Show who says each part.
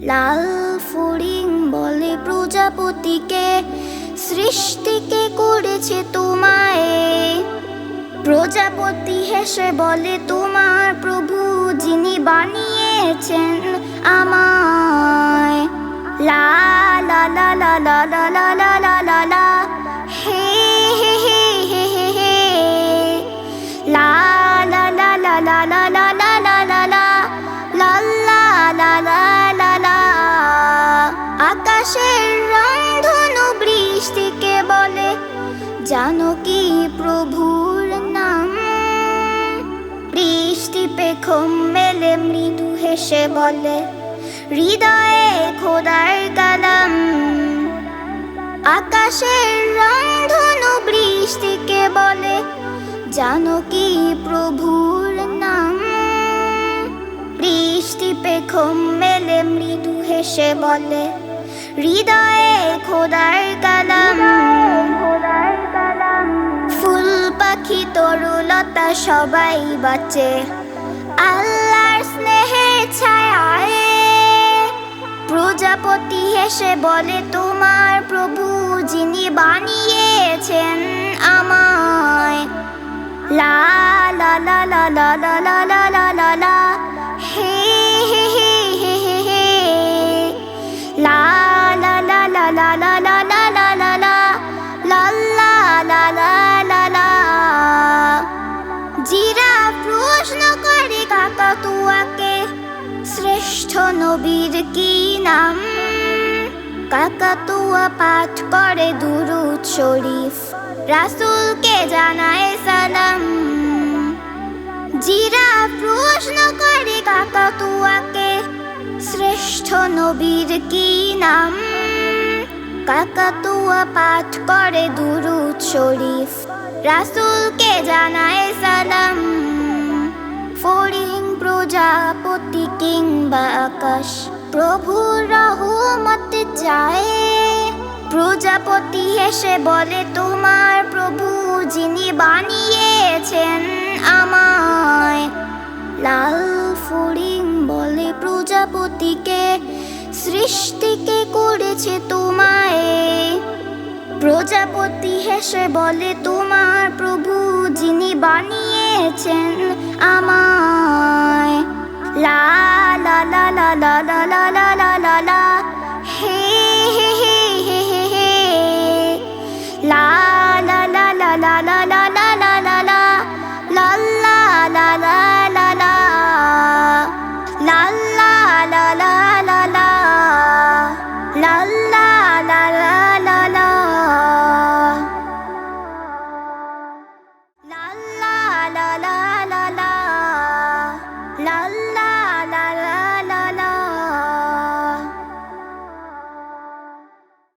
Speaker 1: লাল ফড়িং বলে প্রজাপতিকে সৃষ্টিকে করেছে তোমায় প্রজাপতি হেসে বলে তোমার প্রভু যিনি বানিয়েছেন আমায় লা লা লা লা লা লা লা লা লা লা আকাশের রংধনু বৃষ্টিকে বলে, জানো কি প্রভুর নাম? বৃষ্টি পেখম মেলে, মৃদু হেসে বলে, হৃদয়ে খোদার কালাম। আকাশের রংধনু বৃষ্টিকে বলে, জানো কি প্রভুর নাম? বৃষ্টি পেখম মেলে, মৃদু হেসে বলে হৃদয়ে খোদার কালাম। ফুল পাখি তরুলতা সবাই বাঁচে। আল্লাহর স্নেহের ছায়ায় প্রজাপতি হেসে বলে, তোমার প্রভু যিনি বানিয়েছেন কাকাতুয়াকে শ্রেষ্ঠ নবীর কি নাম? কাকাতুয়া পাঠ করে দুরুদ শরীফ। রাসূলকে জানায় সালাম। জিরা প্রশ্ন করে কাকাতুয়াকে, শ্রেষ্ঠ নবীর কি নাম? কাকাতুয়া পাঠ করে দুরুদ শরীফ। রাসূলকে জানায় সালাম। কিংবা আকাশ প্রভুর রহমত যায় প্রজাপতি হেসে বলে, তোমার প্রভু যিনি বানিয়েছেন আমায়। লাল ফড়িং বলে, প্রজাপতিকে, সৃষ্টিকে করেছে তোমায়। প্রজাপতি হেসে বলে, তোমার প্রভু যিনি বানিয়েছেন আমায়। la la la